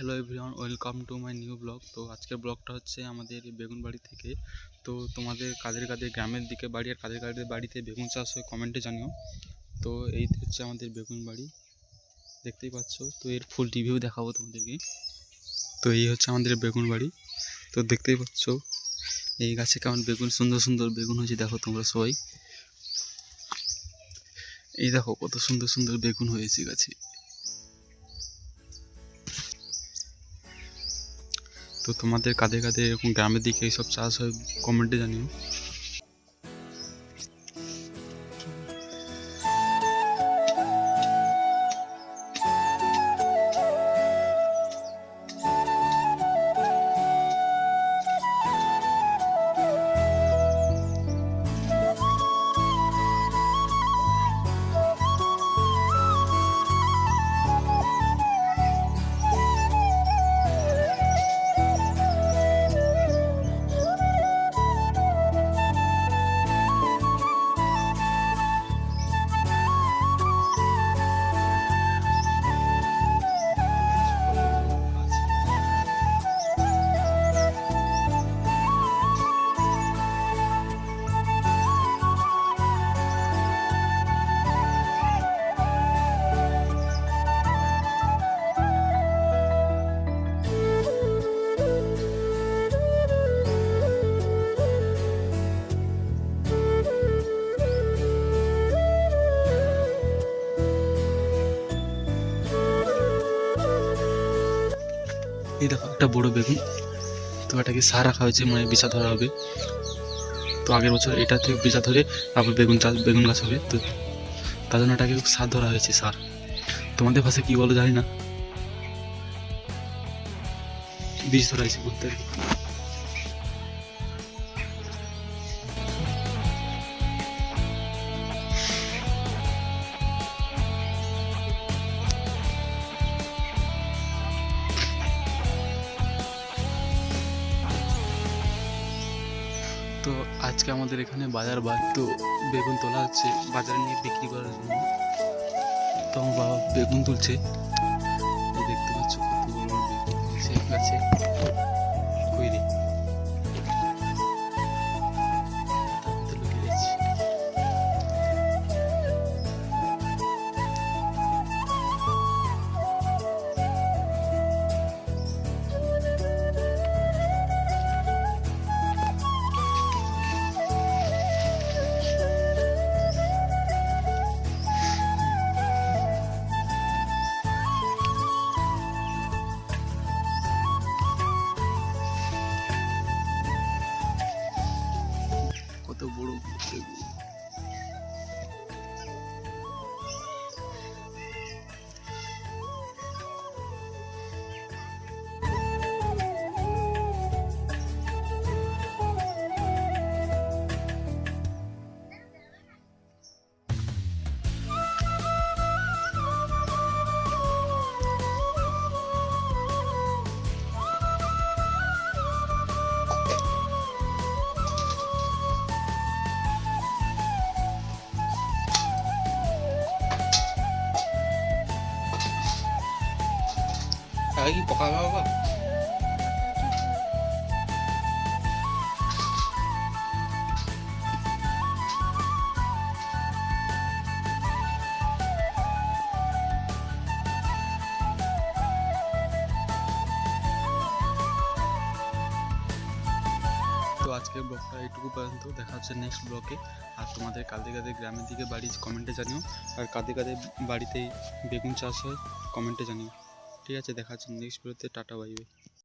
Hello everyone welcome to my new blog তো আজকের ব্লগটা হচ্ছে আমাদের বেগুনবাড়ি থেকে। তো তোমাদের কাদের কাদের গ্রামের দিকে বাড়ি আর কাদের কাদের বাড়িতে বেগুন চাষ হয় কমেন্টে জানিও। তো এই হচ্ছে আমাদের বেগুন বাড়ি দেখতেই পাচ্ছ। তো এর ফুল রিভিউ দেখাবো তোমাদেরকে। তো এই হচ্ছে আমাদের বেগুন বাড়ি তো দেখতেই পাচ্ছ, এই গাছে কেমন বেগুন, সুন্দর সুন্দর বেগুন হয়েছে, দেখো তোমরা সবাই। এই দেখো কত সুন্দর সুন্দর বেগুন হয়েছে গাছে। তো তোমাদের কাদের কাদের এরকম গ্রামের দিকে এইসব চাষ হয় কমেন্টে জানিও। এই দেখো, একটা বড় বেগুন। তো এটাকে সার রাখা হয়েছে মানে বিচা ধরা হবে। তো আগের বছর এটা থেকে বিচা ধরে আবার বেগুন চাষ, বেগুন গাছ হবে। তো তার জন্য এটাকে সার ধরা হয়েছে, সার। তোমাদের ভাষায় কী বলো জানি না। বীজ ধরা হয়েছে বলতে। আজকে আমাদের এখানে বাজার তো বেগুন তোলা হচ্ছে, বাজারে নিয়ে বিক্রি করার জন্য। তো আমার বাবা বেগুন তুলছে। দেখতে পাচ্ছ কত বড় বেগুন। গাছে Thank you. আগে কি পকা বাবা তো আজকের ব্লগটা এইটুকু পর্যন্ত, দেখা হচ্ছে নেক্সট ব্লগে। আর তোমাদের কাদের কাদের গ্রামের দিকে বাড়ি কমেন্টে জানিও। আর কাদের কাদের বাড়িতে বেগুন চাষ হয় কমেন্টে জানিও। ঠিক আছে দেখা হচ্ছে নেক্সট টাটা বাই বাই